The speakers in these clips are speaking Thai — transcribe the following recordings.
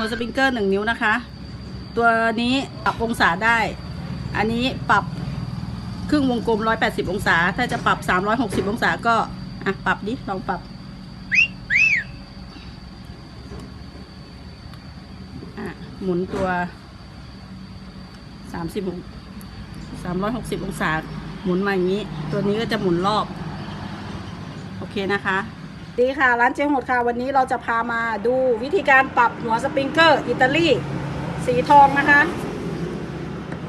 หัวสปริงเกอร์หนึ่งนิ้วนะคะ ตัวนี้ปรับองศาได้ อันนี้ปรับครึ่งวงกลม 180 องศา ถ้าจะปรับ 360 องศาก็อะปรับดิ ลองปรับอะหมุนตัว 30อง360 องศา หมุนมาอย่างนี้ ตัวนี้ก็จะหมุนรอบ โอเคนะคะ ดีค่ะ ร้านเจ๊หมดค่ะ วันนี้เราจะพามาดูวิธีการปรับหัวสปริงเกอร์อิตาลีสีทองนะคะ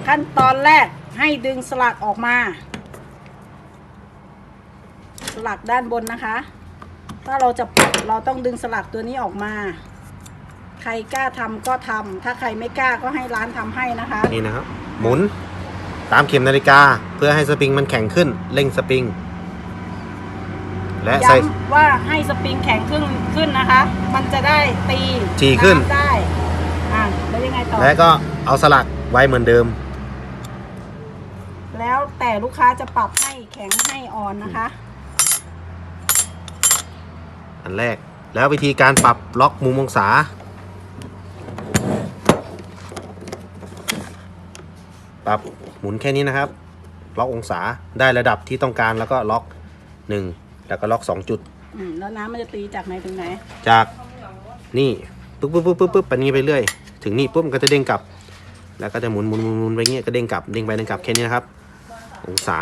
ขั้นตอนแรกให้ดึงสลักออกมา สลักด้านบนนะคะ ถ้าเราจะปรับเราต้องดึงสลักตัวนี้ออกมา ใครกล้าทำก็ทำถ้าใครไม่กล้าก็ให้ร้านทำให้นะคะ นี่นะครับ หมุนตามเข็มนาฬิกาเพื่อให้สปริงมันแข็งขึ้นเร่งสปริง และใส่ ย้ำว่าให้สปริงแข็งขึ้นขึ้นนะคะ มันจะได้ตีถี่ขึ้นำได้ อะแล้วยังไงต่อ และก็เอาสลักไว้เหมือนเดิม แล้วแต่ลูกค้าจะปรับให้แข็งให้อ่อนนะคะ อันแรก แล้ววิธีการปรับล็อกมุมองศา ปรับหมุนแค่นี้นะครับ ล็อกองศาได้ระดับที่ต้องการแล้วก็ล็อก 1 แล้วก็ล็อก2จุด อืมแล้วน้ำมันจะตีจากไหนถึงไหน จากนี่ปุ๊บปุ๊บปุ๊บปุ๊บปุ๊บไปนี้ไปเรื่อย ถึงนี่ปุ๊บมันก็จะเด้งกลับ แล้วก็จะหมุนหมุนหมุนหมุนไปเงี้ยก็เด้งกลับเด้งไปเด้งกลับแค่นี้นะครับ องศา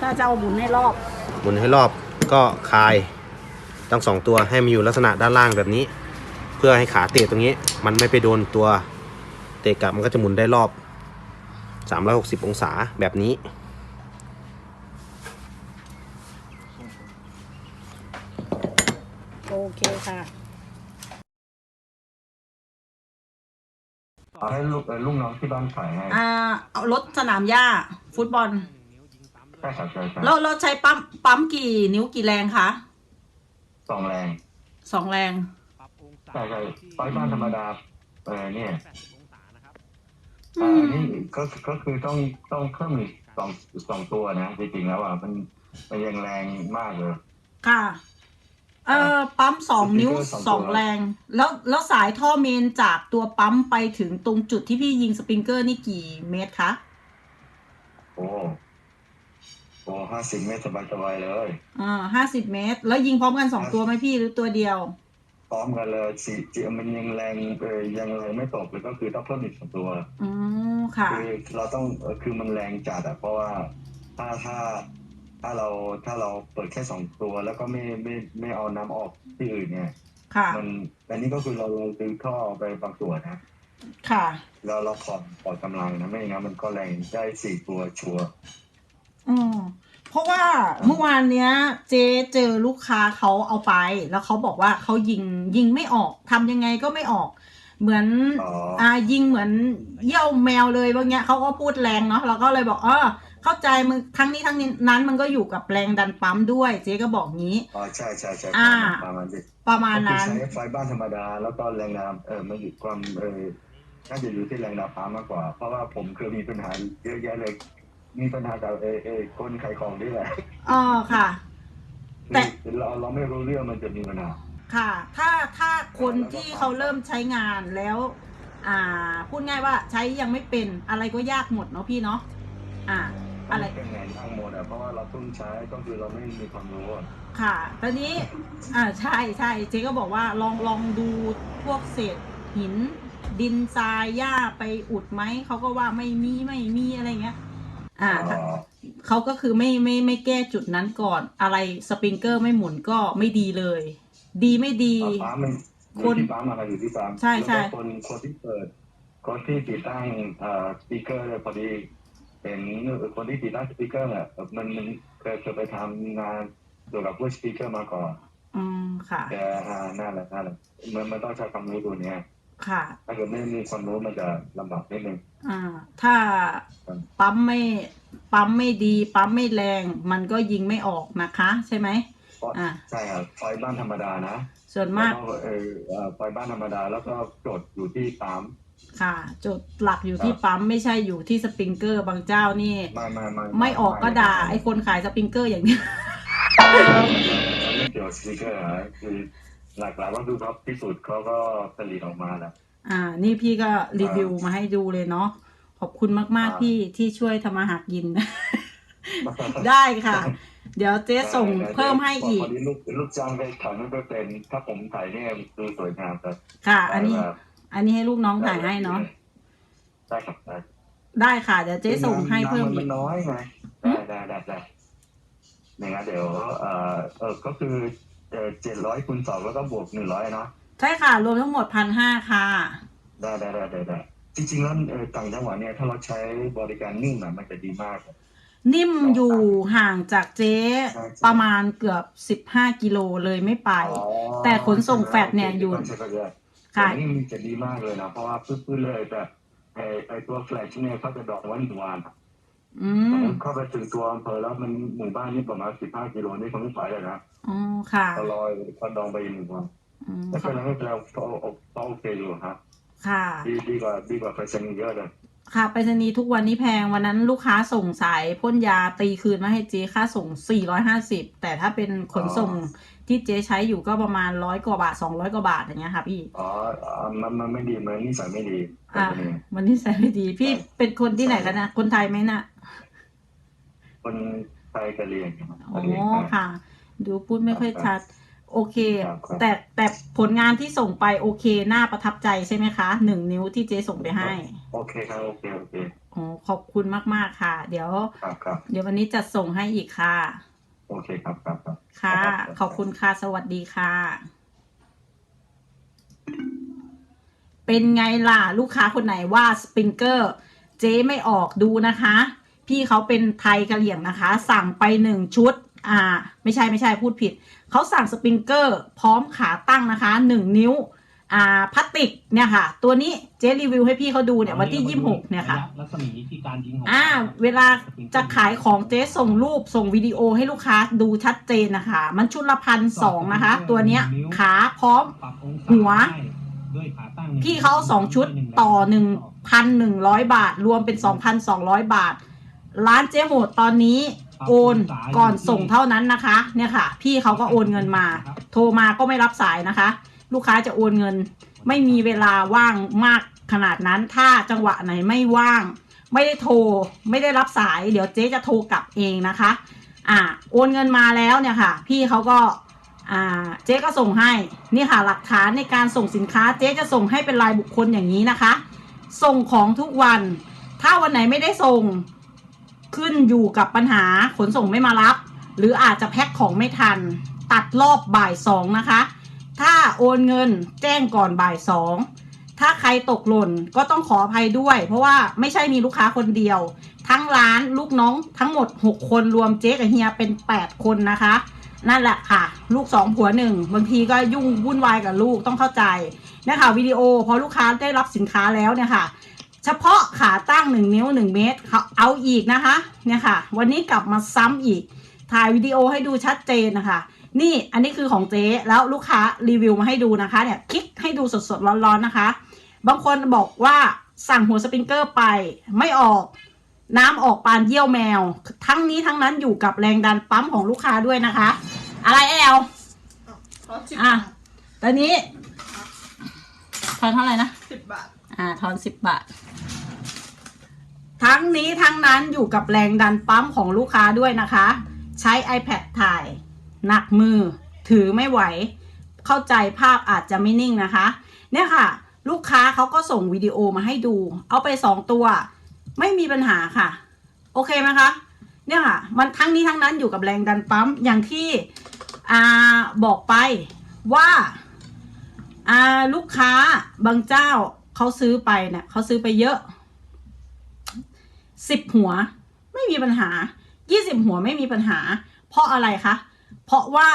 ถ้าจะเอาหมุนให้รอบ หมุนให้รอบก็คลายทั้งสองตัวให้มันอยู่ลักษณะด้านล่างแบบนี้ เพื่อให้ขาเตะตรงนี้ มันไม่ไปโดนตัวเตะกลับมันก็จะหมุนได้รอบ 360 องศาแบบนี้ โอเคค่ะ เอาให้ลูกเอ่อลูกน้องที่บ้านขายให้อ่าเอารถสนามหญ้า ฟุตบอลใช่ครับใช่ครับแล้วเราใช้ปั๊มปั๊มกี่นิ้วกี่แรงคะสองแรงสองแรง ใช่ใช่ไฟบ้านธรรมดาเออเนี่ยอือ่ามอันนี้ก็ก็คือต้องต้องเพิ่มอีกสองสองตัวนะจริงๆแล้วอะมันมันยังแรงมากเลย ค่ะ เอ่อปั๊มสองนิ้วสองตัว สองแรง แล้วแล้วสายท่อเมนจากตัวปั๊มไปถึงตรงจุดที่พี่ยิงสปริงเกอร์นี่กี่เมตรคะโอ้โอ้ห้าสิบเมตรสบายๆเลยอ่าห้าสิบเมตร แล้วยิงพร้อมกันสองตัวไหมพี่หรือตัวเดียว พร้อมกันเลยสี่จีมันยังแรงเออยังแรงไม่ตกเลยก็คือต้องเพิ่มอีกสองตัว อืมค่ะ คือเราต้องเอ่อคือมันแรงจัดอะเพราะว่าถ้าถ้า ถ้าเราถ้าเราเปิดแค่สองตัว แล้วก็ไม่ไม่ไม่เอาน้ำออกที่อื่นเนี่ย ค่ะมันอันนี้ก็คือเราเราดึงท่อไปบางส่วนนะ ค่ะ เราเราผ่อนผ่อนกำลังนะไม่งั้นมันก็แรงได้สี่ตัวชัวร์อืมเพราะว่าเมื่อวานเนี้ย เจ๊เจอลูกค้าเขาเอาไป แล้วเขาบอกว่าเขายิงยิงไม่ออกทำยังไงก็ไม่ออก เหมือนอ๋ออ่ายิงเหมือนเยี่ยวแมวเลยบางเงี้ยเขาก็พูดแรงเนาะเราก็เลยบอกเออ เข้าใจมึงทั้งนี้ทั้งนี้นั้นมันก็อยู่กับแรงดันปั๊มด้วย เจ๊ก็บอกงี้อ๋อใช่ใช่ใช่อ่าประมาณนี้ประมาณก็คือนั้นใช้ไฟบ้านธรรมดา แล้วก็แรงน้ำเออมันอยู่ความเออน่าจะอยู่ที่แรงน้ำพามากกว่า เพราะว่าผมเคยมีปัญหาเยอะแยะเลย มีปัญหากับเอเอคนขายของนี่แหละอ๋อค่ะ แต่คือเราเราไม่รู้เรื่องมันจะมีปัญหาค่ะ ถ้าถ้าคนที่เขาเริ่มใช้งานแล้ว อ่า พูดง่ายว่าใช้ยังไม่เป็นอะไรก็ยากหมดเนาะพี่เนาะอ่า อะไร เป็นไงทั้งหมดอะเพราะว่าเราเพิ่งใช้ก็คือเราไม่มีความรู้อะค่ะ ตอนนี้ อ่า ใช่ใช่เจ๊ก็บอกว่าลองลองดูพวกเศษหิน ดินทรายหญ้าไปอุดไหม เขาก็ว่าไม่มีไม่มีอะไรเงี้ย อ่าอ๋อเขาก็คือไม่ไม่ไม่แก้จุดนั้นก่อน อะไรสปริงเกอร์ไม่หมุนก็ไม่ดีเลย ดีไม่ดีปั๊มมันอคยู่นที่ปั๊มอะไรอยู่ที่ปั๊มใช่ใช่ แล้วก็คนคนที่เปิดคนที่ติดตั้งเอ่อสปีกเกอร์เนี่ยพอดี เป็นคนที่ติดตั้งสปีกเกอร์เนี่ยมันมันเคยเคยไปทำงานเกี่ยวกับพวกสปีกเกอร์มาก่อนอืมค่ะแต่อ่านั่นแหละนั่นแหละมันมันต้องใช้ความรู้ตัวเนี้ยค่ะ ถ้าเกิดไม่มีความรู้มันจะลำบากนิดนึงอ่า ถ้าปั๊มไม่ปั๊มไม่ดี ปั๊มไม่แรง มันก็ยิงไม่ออกนะคะ ใช่ไหมเพราะอ่าใช่ครับไฟบ้านธรรมดานะ ส่วนมากแล้วเออเอ่อไฟบ้านธรรมดาแล้วก็จดอยู่ที่ปั๊ม ค่ะจุดหลักอยู่ที่ปั๊มไม่ใช่อยู่ที่สปริงเกอร์บางเจ้านี่ ไม่ไม่ไม่ไม่ออกก็ด่าไอ้คนขายสปริงเกอร์อย่างนี้ ไม่เกี่ยวกับสปีกเกอร์นะคือหลักๆก็คือเขาพิสูจน์เขาก็ผลิตออกมาแล้วอ่า นี่พี่ก็รีวิวมาให้ดูเลยเนาะขอบคุณมากครับๆพี่ที่ช่วยทำมาหากิน ได้ค่ะ เดี๋ยวเจ๊ส่งเพิ่มให้อีพกอดีลูกลูกจ้างไปถ่ายไม่เป็นถ้าผมถ่ายเนี่ยดูสวยงามครับค่ะ อันนี้ ได้ครับ อันนี้ให้ลูกน้องถ่ายให้เนาะได้ครับได้ได้ค่ะเดี๋ยวเจ๊ส่งให้เพิ่มน้ำอีมักนน้อยไงได้ได้ได้ได้เนี่ยนะเดี๋ยวเอ่อเออก็คือเออเจ็ดร้อยคูณสองแล้วก็บวกหนึ่งร้อยเนาะใช่ค่ะ รวมทั้งหมดพันห้าค่ะ ได้ได้ได้ได้ได้จริงๆแล้วเออต่างจังหวัดเนี่ยถ้าเราใช้บริการนิ่มอะมันจะดีมากเลยนิ่มอยู่ห่างจากเจ๊ใช่ใช่ประมาณเกือบสิบห้ากิโลเลยไม่ไปอ๋อแต่ขนส่งแฟลตเนี่ยอยู่ใช่ใช่ใช่ค่ะ แต่นี่มันจะดีมากเลยนะ เพราะว่าพื้นๆเลยแต่ไอไอตัวแฟลชเนี่ยเขาจะดอกไวันหนึ่งวันอะอืสมมมติเข้าไปถึงตัวอำเภอแล้วมันหมู่บ้านนี่ประมาณสิบห้ากิโลนี่คงไม่ไหวเลยนะอ๋อค่ะก็ลอยก็ดองไปอีกหนึ่งวันอืมไม่เป็นไรไม่เป็นไรก็ก็โอเคอยู่ครับค่ะดีดีกว่าดีกว่าไปเซ็นเยอะเลย ค่ะไปรษณีย์ทุกวันนี้แพงวันนั้นลูกค้าส่งสายพ่นยาตีคืนมาให้เจ๊ค่าส่ง 450 แต่ถ้าเป็นขนส่งที่เจ๊ใช้อยู่ก็ประมาณร้อยกว่าบาท 200 กว่าบาทอย่างเงี้ยค่ะพี่ อ๋ออ่ามันมันไม่ดีมันนิสัยไม่ดีอะคนนี้วันนี้ใส่ไม่ดี พี่เป็นคนที่ไหนคะนะคนไทยไหมน่ะ คนไทยกะเหรี่ยงครับอ๋กะเหรี่ยงอครับค่ะ ดูพูดไม่ค่อยชัด โอเค ครับครับ แต่แต่ผลงานที่ส่งไปโอเคน่าประทับใจใช่ไหมคะหนึ่งนิ้วที่เจ๊ส่งไปให้โอเคครับโอเคโอเคอ๋อขอบคุณมากๆค่ะ เดี๋ยว ครับครับเดี๋ยววันนี้จะส่งให้อีกค่ะ โอเคครับครับครับ ค่ะ ครับ ขอบคุณค่ะ สวัสดีค่ะ เป็นไงล่ะ ลูกค้าคนไหนว่าสปริงเกอร์เจ๊ไม่ออกดูนะคะ พี่เขาเป็นไทยกะเหรี่ยงนะคะ สั่งไปหนึ่งชุดอ่า ไม่ใช่ไม่ใช่พูดผิด เขาสั่งสปริงเกอร์พร้อมขาตั้งนะคะหนึ่งนิ้ว อ่าพลาสติกเนี่ยค่ะ ตัวนี้เจ๊รีวิวให้พี่เขาดูเนี่ยวันที่ยี่สิบหกเนี่ยค่ะรัศมีที่การยิงของอ่า เวลาจะขายของเจ๊ส่งรูปส่งวิดีโอให้ลูกค้าดูชัดเจนนะคะ มันชุดละพันสองนะคะ ตัวเนี้ยขาพร้อมปรับองศาหัวได้ด้วยขาตั้งพี่เขาเอาสองชุดต่อหนึ่งพันหนึ่งร้อยบาท รวมเป็นสองพันสองร้อยบาท ร้านเจ๊โหดตอนนี้ โอนก่อนส่งเท่านั้นนะคะ เนี่ยค่ะ พี่เขาก็โอนเงินมา โทรมาก็ไม่รับสายนะคะ ลูกค้าจะโอนเงิน ไม่มีเวลาว่างมากขนาดนั้น ถ้าจังหวะไหนไม่ว่าง ไม่ได้โทร ไม่ได้รับสาย เดี๋ยวเจ๊จะโทรกลับเองนะคะ อ่า โอนเงินมาแล้วเนี่ยค่ะ พี่เขาก็อ่าเจ๊ก็ส่งให้ นี่ค่ะหลักฐานในการส่งสินค้าเจ๊จะส่งให้เป็นรายบุคคลอย่างนี้นะคะ ส่งของทุกวัน ถ้าวันไหนไม่ได้ส่ง ขึ้นอยู่กับปัญหาขนส่งไม่มารับ หรืออาจจะแพ็คของไม่ทัน ตัดรอบบ่ายสองนะคะ ถ้าโอนเงินแจ้งก่อนบ่ายสองถ้าใครตกหล่นก็ต้องขออภัยด้วย เพราะว่าไม่ใช่มีลูกค้าคนเดียว ทั้งร้านลูกน้องทั้งหมด 6 คนรวมเจ๊กับเฮียเป็น 8 คนนะคะ นั่นแหละค่ะ ลูกสองผัวหนึ่งบางทีก็ยุ่งวุ่นวายกับลูกต้องเข้าใจเนี่ยค่ะวิดีโอพอลูกค้าได้รับสินค้าแล้วเนี่ยค่ะ เฉพาะขาตั้ง1นิ้ว1เมตรเขาเอาอีกนะคะ เนี่ยค่ะ วันนี้กลับมาซ้ำอีก ถ่ายวิดีโอให้ดูชัดเจนนะคะ นี่อันนี้คือของเจ๊แล้วลูกค้ารีวิวมาให้ดูนะคะ เนี่ยคลิกให้ดูสดๆร้อนๆนะคะ บางคนบอกว่าสั่งหัวสปริงเกอร์ไปไม่ออกน้ำออกปานเยี่ยวแมว ทั้งนี้ทั้งนั้นอยู่กับแรงดันปั๊มของลูกค้าด้วยนะคะ อะไรแอลอะตอนนี้ทอนเท่าไหร่นะสิบบาท อ่าทอนสิบบาท ทั้งนี้ทั้งนั้นอยู่กับแรงดันปั๊มของลูกค้าด้วยนะคะ ใช้ iPad ถ่าย หนักมือ ถือไม่ไหว เข้าใจภาพอาจจะไม่นิ่งนะคะ เนี่ยค่ะ ลูกค้าเขาก็ส่งวิดีโอมาให้ดู เอาไปสองตัว ไม่มีปัญหาค่ะ โอเคไหมคะเนี่ยค่ะ มันทั้งนี้ทั้งนั้นอยู่กับแรงดันปั๊มอย่างที่อาบอกไปว่าอาลูกค้าบางเจ้าเขาซื้อไปเนี่ยเขาซื้อไปเยอะ สิบหัวไม่มีปัญหายี่สิบหัวไม่มีปัญหา เพราะอะไรคะ เพราะว่า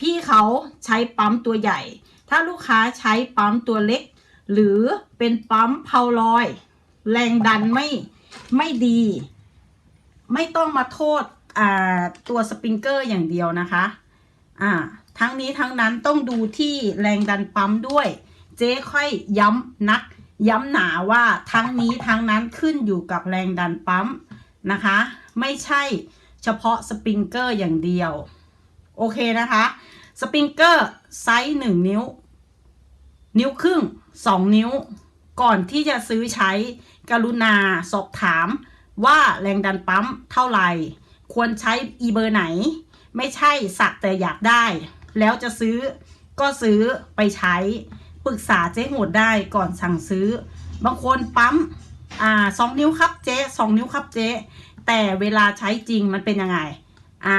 พี่เขาใช้ปั๊มตัวใหญ่ ถ้าลูกค้าใช้ปั๊มตัวเล็ก หรือเป็นปั๊มเพาลอย แรงดันไม่ไม่ดี ไม่ต้องมาโทษตัวสปริงเกอร์อย่างเดียวนะคะอ่าทั้งนี้ทั้งนั้นต้องดูที่แรงดันปั๊มด้วย เจ๊ค่อยย้ำนัก ย้ำหนาว่าทั้งนี้ทั้งนั้นขึ้นอยู่กับแรงดันปั๊มนะคะ ไม่ใช่เฉพาะสปริงเกอร์อย่างเดียว โอเคนะคะ สปริงเกอร์ไซส์หนึ่งนิ้ว นิ้วครึ่งสองนิ้ว ก่อนที่จะซื้อใช้กรุณาสอบถามว่าแรงดันปั๊มเท่าไหร่ ควรใช้อีเบอร์ไหน ไม่ใช่สักแต่อยากได้ แล้วจะซื้อก็ซื้อไปใช้ ปรึกษาเจ๊โหดได้ก่อนสั่งซื้อ บางคนปั๊มอ่าสองนิ้วครับเจ๊สองนิ้วครับเจ๊แต่เวลาใช้จริงมันเป็นยังไง อ่า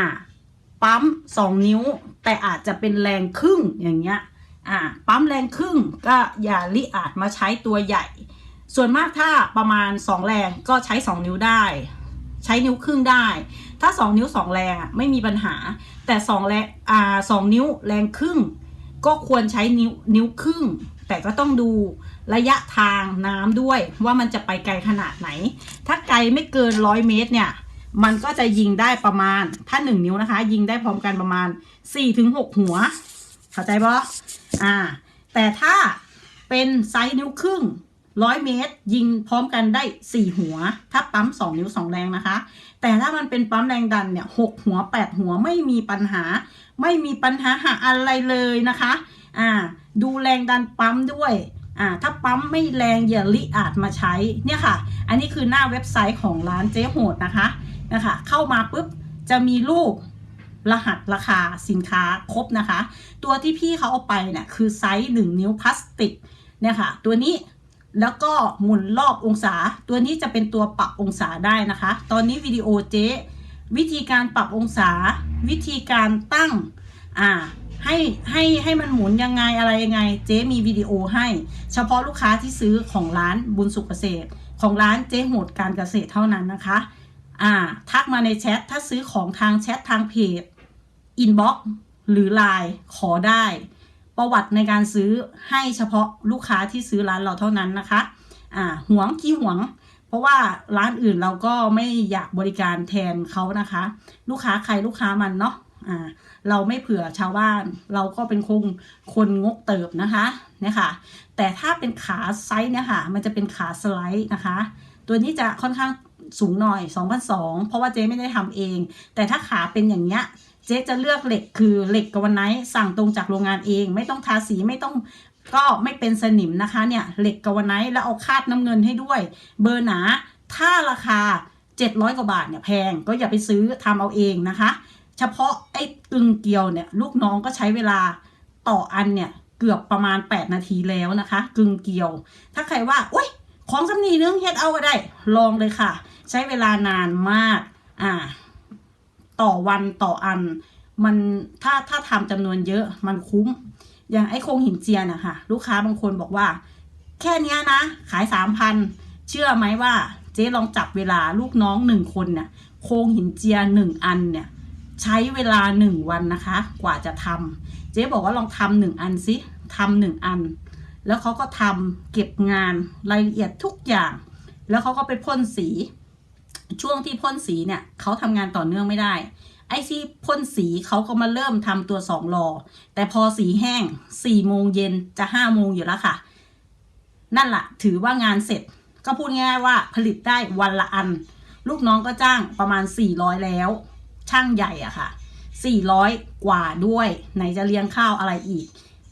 ปั๊มสองนิ้ว แต่อาจจะเป็นแรงครึ่งอย่างเงี้ย อ่า ปั๊มแรงครึ่งก็อย่าลิอาจมาใช้ตัวใหญ่ ส่วนมากถ้าประมาณ2แรงก็ใช้2นิ้วได้ ใช้นิ้วครึ่งได้ ถ้า2นิ้ว2แรงไม่มีปัญหา แต่2แรงอ่าสองนิ้วแรงครึ่ง ก็ควรใช้นิ้วนิ้วครึ่ง แต่ก็ต้องดูระยะทางน้ำด้วยว่ามันจะไปไกลขนาดไหน ถ้าไกลไม่เกินร้อยเมตรเนี่ย มันก็จะยิงได้ประมาณถ้าหนึ่งนิ้วนะคะ ยิงได้พร้อมกันประมาณ4ี่ถึงหกหัว เข้าใจปะอ่า แต่ถ้าเป็นไซส์นิ้วครึ่งร้อยเมตร ยิงพร้อมกันได้สี่หัว ถ้าปั๊มสองนิ้วสองแรงนะคะ แต่ถ้ามันเป็นปั๊มแรงดันเนี่ยหกหัวแปดหัวไม่มีปัญหา ไม่มีปัญหาหาอะไรเลยนะคะอ่าดูแรงดันปั๊มด้วยอ่าถ้าปั๊มไม่แรงอย่าลิอาจมาใช้เนี่ยค่ะ อันนี้คือหน้าเว็บไซต์ของร้านเจ๊โหดนะคะนะคะเข้ามาปุ๊บจะมีรูปรหัสราคาสินค้าครบนะคะ ตัวที่พี่เขาเอาไปเนี่ยคือไซส์1นิ้วพลาสติกเนี่ยค่ะ ตัวนี้ แล้วก็หมุนรอบองศา ตัวนี้จะเป็นตัวปรับองศาได้นะคะ ตอนนี้วิดีโอเจ๊วิธีการปรับองศา วิธีการตั้งอ่าให้ให้ให้มันหมุนยังไงอะไรยังไง เจ๊มีวิดีโอให้ เฉพาะลูกค้าที่ซื้อของร้านบุญสุขเกษตร ของร้านเจ๊โหดการเกษตรเท่านั้นนะคะอ่าทักมาในแชทถ้าซื้อของทางแชททางเพจอินบ็อกหรือไลน์ขอได้ ประวัติในการซื้อให้เฉพาะลูกค้าที่ซื้อร้านเราเท่านั้นนะคะ อ่าหวงขี้หวง เพราะว่าร้านอื่นเราก็ไม่อยากบริการแทนเขานะคะ ลูกค้าใครลูกค้ามันเนาะอ่าเราไม่เผื่อชาวบ้าน เราก็เป็นคงคนงกเติบนะคะเนี่ยค่ะ แต่ถ้าเป็นขาไซส์เนี่ยค่ะ มันจะเป็นขาสไลด์นะคะ ตัวนี้จะค่อนข้างสูงหน่อย2,002เพราะว่าเจ๊ไม่ได้ทำเอง แต่ถ้าขาเป็นอย่างเงี้ย เจ๊จะเลือกเหล็กคือเหล็กกวันไนท์สั่งตรงจากโรงงานเอง ไม่ต้องทาสีไม่ต้องก็ไม่เป็นสนิมนะคะเนี่ยเหล็กกวันไนท์แล้วเอาคาดน้ำเงินให้ด้วย เบอร์หนาถ้าราคา 700 กว่าบาทเนี่ยแพงก็อย่าไปซื้อทำเอาเองนะคะ เฉพาะไอ้กึ่งเกียวเนี่ยลูกน้องก็ใช้เวลาต่ออันเนี่ยเกือบประมาณ 8 นาทีแล้วนะคะ กึ่งเกียว ถ้าใครว่าโอ๊ยของสำนีนึงเฮ็ดเอาก็ได้ ลองเลยค่ะ ใช้เวลานานมาก อ่า ต่อวันต่ออัน มันถ้าถ้าทำจำนวนเยอะมันคุ้ม อย่างไอ้โครงหินเจียนอะค่ะ ลูกค้าบางคนบอกว่า แค่นี้นะ ขายสามพันเชื่อไหมว่าเจ๊ลองจับเวลาลูกน้องหนึ่งคนเนี่ยโครงหินเจียหนึ่งอันเนี่ยใช้เวลาหนึ่งวันนะคะ กว่าจะทำเจ๊บอกว่าลองทำหนึ่งอันสิทำหนึ่งอัน แล้วเขาก็ทำเก็บงานรายละเอียดทุกอย่าง แล้วเขาก็ไปพ่นสี ช่วงที่พ่นสีเนี่ยเขาทำงานต่อเนื่องไม่ได้ ไอ้ที่พ่นสีเขาก็มาเริ่มทำตัวสองรอ แต่พอสีแห้งสี่โมงเย็นจะห้าโมงอยู่แล้วค่ะ นั่นแหละถือว่างานเสร็จ ก็พูดง่ายว่าผลิตได้วันละอัน ลูกน้องก็จ้างประมาณ 400 แล้ว ช่างใหญ่อะค่ะ 400 กว่าด้วย ไหนจะเลี้ยงข้าวอะไรอีก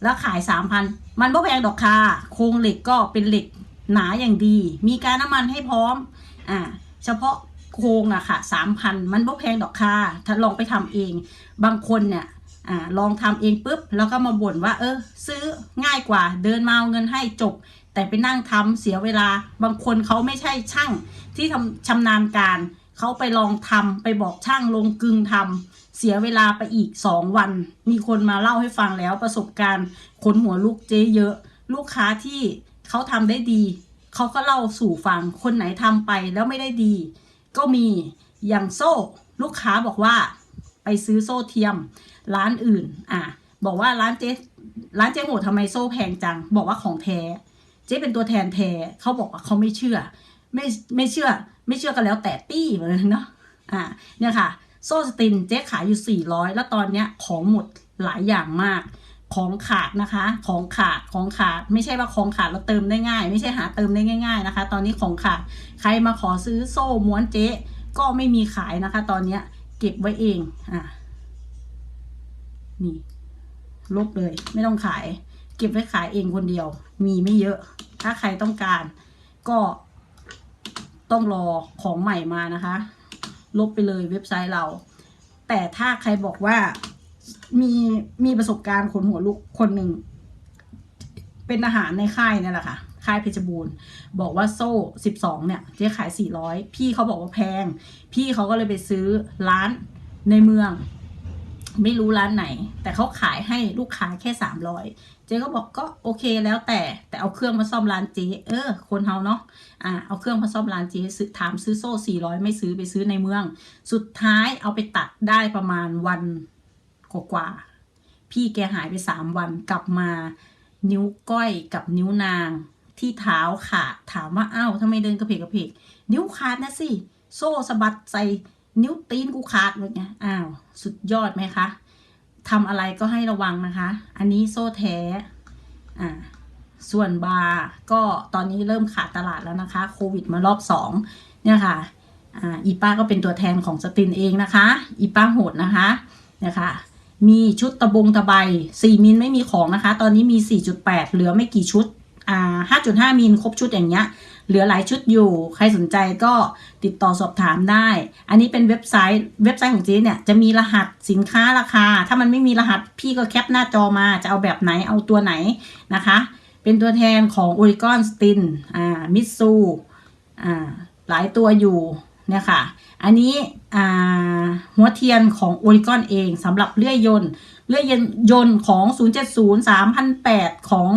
แล้วขาย 3,000 มันบ่แพงดอกค่ะ โครงเหล็กก็เป็นเหล็กหนาอย่างดี มีการน้ำมันให้พร้อม อ่า เฉพาะ โครงอะค่ะ3,000มันบ่แพงดอกค่ะ ถ้าลองไปทำเอง บางคนเนี่ยอลองทำเองปุ๊บ แล้วก็มาบ่นว่า เออ ซื้อง่ายกว่า เดินมาเอาเงินให้จบ แต่ไปนั่งทำเสียเวลา บางคนเขาไม่ใช่ช่างที่ทำชำนาญการเขาไปลองทำไปบอกช่างลงกึงทำเสียเวลาไปอีกสองวัน มีคนมาเล่าให้ฟังแล้วประสบการณ์ขนหัวลูกเจ๊เยอะ ลูกค้าที่เขาทำได้ดี เขาก็เล่าสู่ฟังคนไหนทำไปแล้วไม่ได้ดี ก็มีอย่างโซ่ ลูกค้าบอกว่าไปซื้อโซ่เทียมร้านอื่น อะ บอกว่าร้านเจ๊ร้านเจ๊โหดทำไมโซ่แพงจัง บอกว่าของแท้เจ๊เป็นตัวแทนแท้เขาบอกว่าเขาไม่เชื่อ ไม่ไม่เชื่อ ไม่เชื่อกันแล้วแต่ตี้เลยเนาะอ่าเนี่ยค่ะ โซ่สตินเจ๊ขายอยู่ 400 แล้วตอนเนี้ยของหมดหลายอย่างมาก ของขาดนะคะ ของขาดของขาด ไม่ใช่ว่าของขาดเราเติมได้ง่าย ไม่ใช่หาเติมได้ง่าย ๆนะคะ ตอนนี้ของขาดใครมาขอซื้อโซ่ม้วนเจ๊ก็ไม่มีขายนะคะ ตอนเนี้ยเก็บไว้เองอะนี่ลบเลย ไม่ต้องขาย เก็บไว้ขายเองคนเดียว มีไม่เยอะ ถ้าใครต้องการ ก็ต้องรอของใหม่มานะคะ ลบไปเลยเว็บไซต์เรา แต่ถ้าใครบอกว่า มีมีประสบการณ์ขนหัวลุกคนหนึ่ง เป็นอาหารในค่ายนี่แหละค่ะ ค่ายเพชรบูรณ์ บอกว่าโซ่สิบสองเนี่ยเจ๊ขายสี่ร้อยพี่เขาบอกว่าแพง พี่เขาก็เลยไปซื้อร้านในเมือง ไม่รู้ร้านไหน แต่เขาขายให้ลูกค้าแค่สามร้อยเจ๊ก็บอกก็โอเคแล้วแต่แต่เอาเครื่องมาซ่อมร้านเจ๊เออ คนเฮาเนาะอ่าเอาเครื่องมาซ่อมร้านเจ๊ซื้อถามซื้อโซ่สี่ร้อยไม่ซื้อไปซื้อในเมือง สุดท้ายเอาไปตัดได้ประมาณวัน กว่าๆพี่แกหายไปสามวันกลับมา นิ้วก้อยกับนิ้วนาง ที่เท้าขาดถามว่าอ้าวทำไมเดินกระเพกกระเพก นิ้วขาดนะสิ โซ่สะบัดใส่นิ้วตีนกูขาดเลยไงอ้าวสุดยอดไหมคะทำอะไรก็ให้ระวังนะคะ อันนี้โซ่แท้อ่าส่วนบาร์ก็ตอนนี้เริ่มขาดตลาดแล้วนะคะโควิดมารอบสองเนี่ยค่ะอ่าอีป้าก็เป็นตัวแทนของสตินเองนะคะ อีป้าโหดนะคะนะคะ มีชุดตะบงตะไบ4 มิลไม่มีของนะคะ ตอนนี้มี 4.8 เหลือไม่กี่ชุด อ่า 5.5 มิลครบชุดอย่างเงี้ย เหลือหลายชุดอยู่ ใครสนใจก็ติดต่อสอบถามได้ อันนี้เป็นเว็บไซต์ เว็บไซต์ของเจ๊เนี่ยจะมีรหัสสินค้าราคา ถ้ามันไม่มีรหัสพี่ก็แคปหน้าจอมา จะเอาแบบไหน เอาตัวไหนนะคะ เป็นตัวแทนของ Oregon Stin อ่า มิซู อ่า หลายตัวอยู่เนี่ยค่ะ อันนี้ หัวเทียนของ Oregon เองสำหรับเลื่อยยนต์เลื่อยยนต์ของ 070 3008 ของ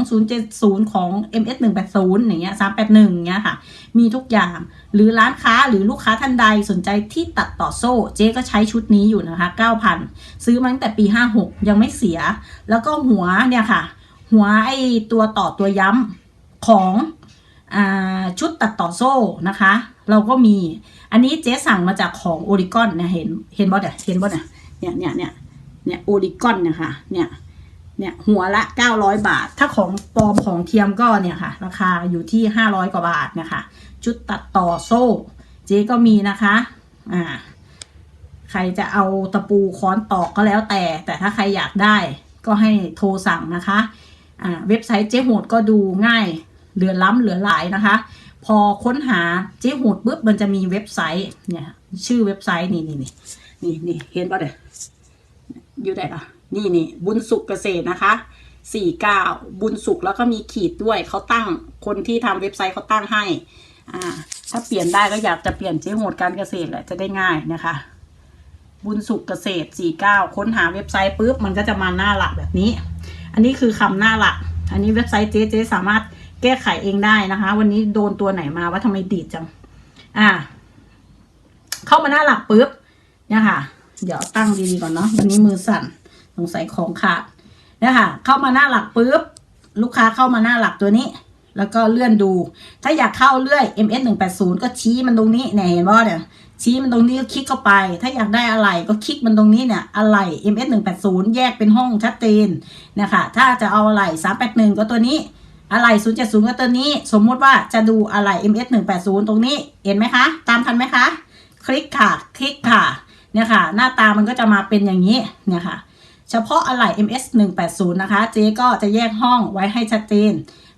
070 ของ MS 180อย่างเงี้ย381อย่างเงี้ยค่ะ มีทุกอย่างหรือร้านค้าหรือลูกค้าท่านใดสนใจที่ตัดต่อโซ่ เจ๊ก็ใช้ชุดนี้อยู่นะคะ 9,000 ซื้อมาตั้งแต่ปี 56 ยังไม่เสีย แล้วก็หัวเนี่ยค่ะ หัวไอตัวต่อตัวย้ำของ ชุดตัดต่อโซ่นะคะ เราก็มีอันนี้เจ๊สั่งมาจากของโอริกอนเนี่ยเห็นเห็นบอสเนี่ยเห็นบอสเนี่ยเนี่ยเนี่ยเนี่ยเนี่ยโอริกอนเนี่ยค่ะเนี่ยเนี่ยหัวละ900บาท ถ้าของปลอมของเทียมก็เนี่ยค่ะ ราคาอยู่ที่500กว่าบาทนี่ยค่ะชุดตัดต่อโซ่ เจ๊ก็มีนะคะอ่าใครจะเอาตะปูค้อนตอกก็แล้วแต่ แต่ถ้าใครอยากได้ก็ให้โทรสั่งนะคะอ่าเว็บไซต์เจ๊โหดก็ดูง่าย เหลือล้ำเหลือหลายนะคะ พอค้นหาเจ๊หูดปุ๊บมันจะมีเว็บไซต์เนี่ยชื่อเว็บไซต์นี่นี่นี่นี่นี่เห็นป่ะเด้ออยู่ไหนล่ะนี่นี่บุญสุขเกษตรนะคะสี่เก้าบุญสุขแล้วก็มีขีดด้วยเขาตั้งคนที่ทำเว็บไซต์เขาตั้งให้ อ่า ถ้าเปลี่ยนได้ก็อยากจะเปลี่ยนเจ๊โหดการเกษตรแหละจะได้ง่ายนะคะ บุญสุขเกษตรสี่เก้าค้นหาเว็บไซต์ปุ๊บมันก็จะมาหน้าหลักแบบนี้ อันนี้คือคำหน้าหลัก อันนี้เว็บไซต์เจ๊เจ๊สามารถ แก้ไขเองได้นะคะ วันนี้โดนตัวไหนมาว่าทำไมดีดจัง อ่า เข้ามาหน้าหลักปุ๊บเนี่ยค่ะ เดี๋ยวตั้งดีๆก่อนเนาะวันนี้มือสั่นสงสัยของขาดเนี่ยค่ะ เข้ามาหน้าหลักปุ๊บลูกค้าเข้ามาหน้าหลักตัวนี้ แล้วก็เลื่อนดู ถ้าอยากเข้าเลื่อย ms 1 8 0ก็ชี้มันตรงนี้เนี่ยเห็นป่ะเนี่ยชี้มันตรงนี้ก็คลิกเข้าไป ถ้าอยากได้อะไรก็คลิกมันตรงนี้เนี่ยอะไร ms 1 8 0แยกเป็นห้องชัดเจนนะคะถ้าจะเอาอะไร381ก็ตัวนี้ อะไร 070 ก็ตัวนี้ สมมุติว่าจะดูอะไร ms 180 ตรงนี้ เห็นไหมคะ ตามทันไหมคะ คลิกค่ะ คลิกค่ะ เนี่ยค่ะ หน้าตามันก็จะมาเป็นอย่างนี้ เนี่ยค่ะ เฉพาะอะไร ms 180 นะคะ เจ๊ก็จะแยกห้องไว้ให้ชัดเจน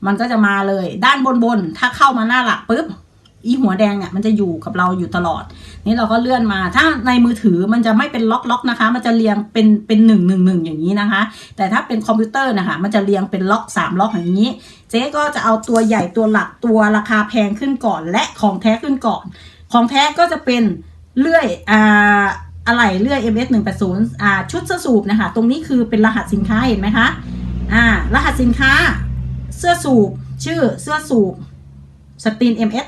มันก็จะมาเลย ด้านบนบน ถ้าเข้ามาหน้าหลักปุ๊บ อีหัวแดงเนี่ยมันจะอยู่กับเราอยู่ตลอด นี่เราก็เลื่อนมา ถ้าในมือถือมันจะไม่เป็นล็อกล็อกนะคะ มันจะเรียงเป็นเป็นหนึ่งหนึ่งหนึ่งอย่างนี้นะคะ แต่ถ้าเป็นคอมพิวเตอร์นะคะมันจะเรียงเป็นล็อกสามล็อกอย่างนี้ เจ๊ก็จะเอาตัวใหญ่ตัวหลักตัวราคาแพงขึ้นก่อน และของแท้ขึ้นก่อน ของแท้ก็จะเป็นเลื่อยอ่าอะไรเลื่อย ms 1 8 0อ่าชุดเสื้อสูบนะคะ ตรงนี้คือเป็นรหัสสินค้าเห็นไหมคะอ่ารหัสสินค้าเสื้อสูบชื่อเสื้อสูบ สตรีน MS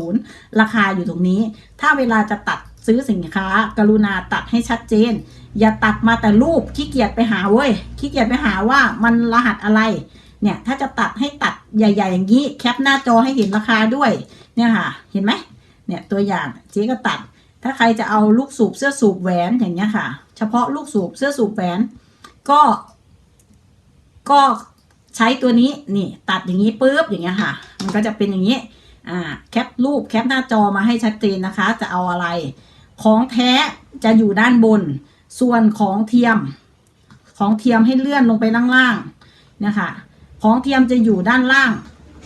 180 ราคาอยู่ตรงนี้ ถ้าเวลาจะตัดซื้อสินค้า กรุณาตัดให้ชัดเจน อย่าตัดมาแต่รูปขี้เกียจไปหาเว้ยขี้เกียจไปหาว่ามันรหัสอะไร เนี่ย ถ้าจะตัดให้ตัดใหญ่ ๆ อย่างนี้ แคปหน้าจอให้เห็นราคาด้วย เนี่ยค่ะ เห็นไหม เนี่ยตัวอย่างเจ๊ก็ตัด ถ้าใครจะเอาลูกสูบเสื้อสูบแหวนอย่างเงี้ยค่ะ เฉพาะลูกสูบเสื้อสูบแหวน ก็ ก็ ใช้ตัวนี้นี่ตัดอย่างนี้ปุ๊บอย่างเงี้ยค่ะ มันก็จะเป็นอย่างนี้อ่าแคปรูปแคปหน้าจอมาให้ชัดเจนนะคะ จะเอาอะไร ของแท้จะอยู่ด้านบน ส่วนของเทียม ของเทียมให้เลื่อนลงไปล่างล่างๆนะคะของเทียมจะอยู่ด้านล่าง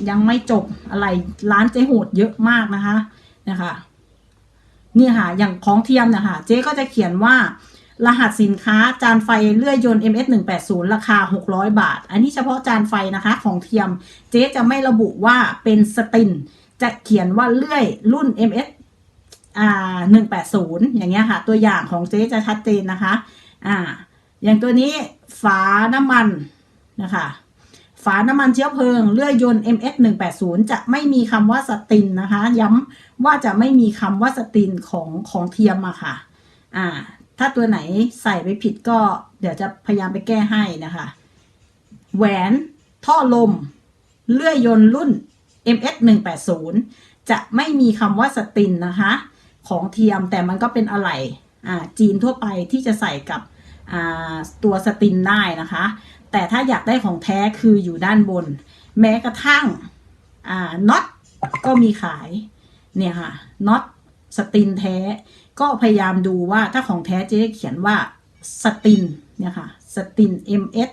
ยังไม่จบอะไรร้านเจ๊โหดเยอะมากนะคะนะคะนี่ค่ะอย่างของเทียมนะคะเจ๊ก็จะเขียนว่า รหัสสินค้าจานไฟเลื่อยยนต์ MS 1 8 0ราคา 600 บาท อันนี้เฉพาะจานไฟนะคะของเทียม เจ๊จะไม่ระบุว่าเป็นสติน จะเขียนว่าเลื่อยรุ่น MS อ่า180 อย่างเงี้ยค่ะ ตัวอย่างของเจ๊จะชัดเจนนะคะ อ่า อย่างตัวนี้ฝาน้ำมันนะคะฝาน้ำมันเชื้อเพลิงเลื่อยยนต์ MS 180จะไม่มีคำว่าสตินนะคะ ย้ำว่าจะไม่มีคำว่าสตินของของเทียมอะค่ะ อ่า ถ้าตัวไหนใส่ไปผิดก็เดี๋ยวจะพยายามไปแก้ให้นะคะ แหวนท่อลม เลื่อยยนต์รุ่น MS 180จะไม่มีคำว่าสตินนะคะ ของเทียมแต่มันก็เป็นอะไหล่จีนทั่วไปที่จะใส่กับตัวสตินได้นะคะ แต่ถ้าอยากได้ของแท้คืออยู่ด้านบน แม้กระทั่งน็อตก็มีขาย เนี่ยค่ะน็อตสตินแท้ ก็พยายามดูว่าถ้าของแท้จะได้เขียนว่าสตินเนี่ยค่ะสติน MS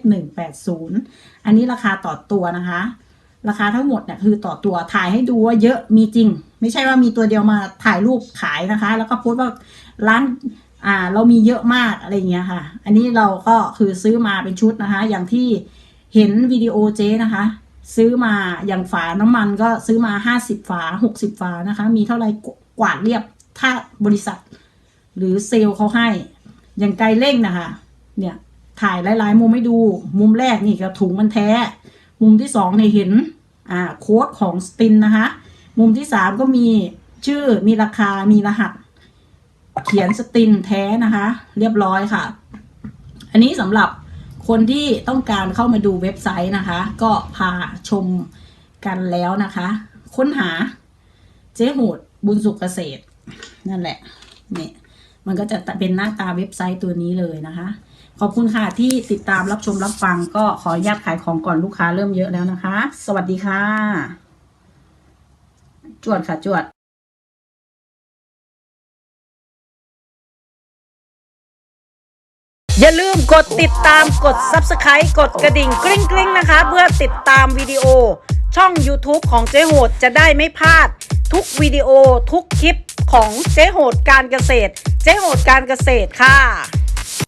180 อันนี้ราคาต่อตัวนะคะ ราคาทั้งหมดเนี่ยคือต่อตัวถ่ายให้ดูว่าเยอะมีจริง ไม่ใช่ว่ามีตัวเดียวมาถ่ายรูปขายนะคะ แล้วก็โพสต์ว่าร้านอ่าเรามีเยอะมากอะไรอย่างเงี้ยค่ะ อันนี้เราก็คือซื้อมาเป็นชุดนะคะ อย่างที่เห็นวิดีโอเจ๊นะคะ ซื้อมาอย่างฝาน้ำมันก็ซื้อมาห้าสิบฝาหกสิบฝานะคะ มีเท่าไหร่กวาดเรียบ ถ้าบริษัท หรือเซลล์เขาให้ อย่างไกลเร่งนะคะเนี่ยถ่ายหลายๆ มุมให้ดู มุมแรกนี่ก็ถุงมันแท้ มุมที่สองเนี่ยเห็นอ่าโค้ดของสตินนะคะมุมที่สามก็มีชื่อมีราคามีรหัส เขียนสตินแท้นะคะ เรียบร้อยค่ะ อันนี้สำหรับคนที่ต้องการเข้ามาดูเว็บไซต์นะคะ ก็พาชมกันแล้วนะคะ ค้นหาเจ๊โหดบุญสุขเกษตร นั่นแหละเนี่ยมันก็จะเป็นหน้าตาเว็บไซต์ตัวนี้เลยนะคะ ขอบคุณค่ะที่ติดตามรับชมรับฟังก็ขออนุญาตขายของก่อนลูกค้าเริ่มเยอะแล้วนะคะ สวัสดีค่ะ จวดค่ะจวด อย่าลืมกดติดตามกด Subscribe กดกระดิ่งกริ๊งกริ๊งนะคะ เพื่อติดตามวิดีโอ ช่อง YouTube ของเจ๊โหดจะได้ไม่พลาด ทุกวิดีโอทุกคลิปของเจ๊โหดการเกษตร เจ๊โหดการเกษตรค่ะ